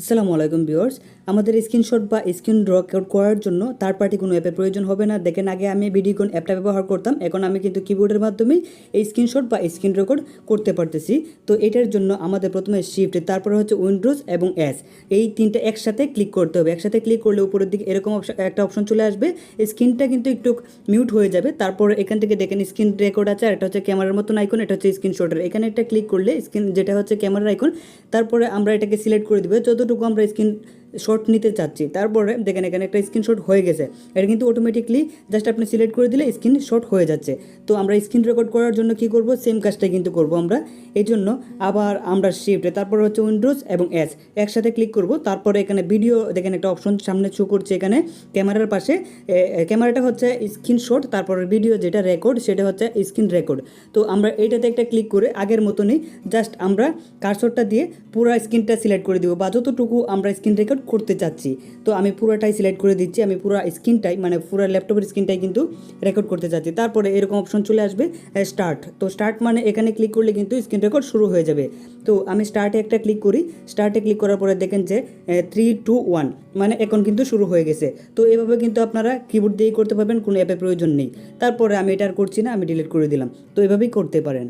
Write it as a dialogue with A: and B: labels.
A: আসসালামু আলাইকুম ভিউয়ার্স। আমাদের স্ক্রিনশট বা স্ক্রিন রেকর্ড করার জন্য থার্ড পার্টি কোনো অ্যাপের প্রয়োজন হবে না। দেখেন, আগে আমি ভিডিওকন অ্যাপটা ব্যবহার করতাম। এখন আমি কিন্তু কিবোর্ডের মাধ্যমে এই স্ক্রিনশট বা স্ক্রিন রেকর্ড করতে পারতেছি। তো এটার জন্য আমাদের প্রথমে শিফট তারপরে হচ্ছে উইন্ডোজ এবং এস এই তিনটা একসাথে ক্লিক করতে হবে। একসাথে ক্লিক করলে উপরের দিকে এরকম একটা অপশন চলে আসবে। স্ক্রিনটা কিন্তু একটু মিউট হয়ে যাবে। তারপর এখান থেকে দেখেন স্ক্রিন রেকর্ড আছে, আর একটা হচ্ছে ক্যামেরার মতন আইকন এটা হচ্ছে স্ক্রিনশটের এখানে একটা ক্লিক করলে স্ক্রিন যেটা হচ্ছে ক্যামেরার আইকন তারপরে আমরা এটাকে সিলেক্ট করে দিব। যতটুকু আমরা স্ক্রিন শট নিতে চাচ্ছি। তারপরে দেখেন এখানে একটা স্ক্রিনশট হয়ে গেছে। এটা কিন্তু অটোমেটিকলি জাস্ট আপনি সিলেক্ট করে দিলে স্ক্রিন শট হয়ে যাচ্ছে। তো আমরা স্ক্রিন রেকর্ড করার জন্য কি করব? সেম কাজটাই কিন্তু করব আমরা। এই জন্য আবার আমরা শিফটে তারপর হচ্ছে উইন্ডোজ এবং এস একসাথে ক্লিক করব। তারপরে এখানে ভিডিও দেখেন একটা অপশন সামনে শো করছে এখানে। ক্যামেরার পাশে ক্যামেরাটা হচ্ছে স্ক্রিনশট তারপর ভিডিও যেটা রেকর্ড সেটা হচ্ছে স্ক্রিন রেকর্ড তো আমরা এইটাতে একটা ক্লিক করে আগের মতনই জাস্ট আমরা কার্সরটা দিয়ে পুরো স্ক্রিনটা সিলেক্ট করে দিব। বা যতটুকু আমরা স্ক্রিন রেকর্ড করতে চাচ্ছি। তো আমি পুরোটাই সিলেক্ট করে দিচ্ছি। আমি পুরো স্ক্রিনটাই মানে পুরো ল্যাপটপের স্ক্রিনটাই কিন্তু রেকর্ড করতে চাচ্ছি। তারপরে এরকম অপশন চলে আসবে স্টার্ট তো স্টার্ট মানে এখানে ক্লিক করলে কিন্তু স্ক্রিন রেকর্ড শুরু হয়ে যাবে। তো আমি স্টার্টে একটা ক্লিক করি। স্টার্টে ক্লিক করার পরে দেখেন যে থ্রি টু ওয়ান মানে এখন কিন্তু শুরু হয়ে গেছে। তো এভাবে কিন্তু আপনারা কিবোর্ড দিয়েই করতে পারবেন, কোনো অ্যাপের প্রয়োজন নেই। তারপরে আমি এটা আর করছি না, আমি ডিলিট করে দিলাম। তো এভাবেই করতে পারেন।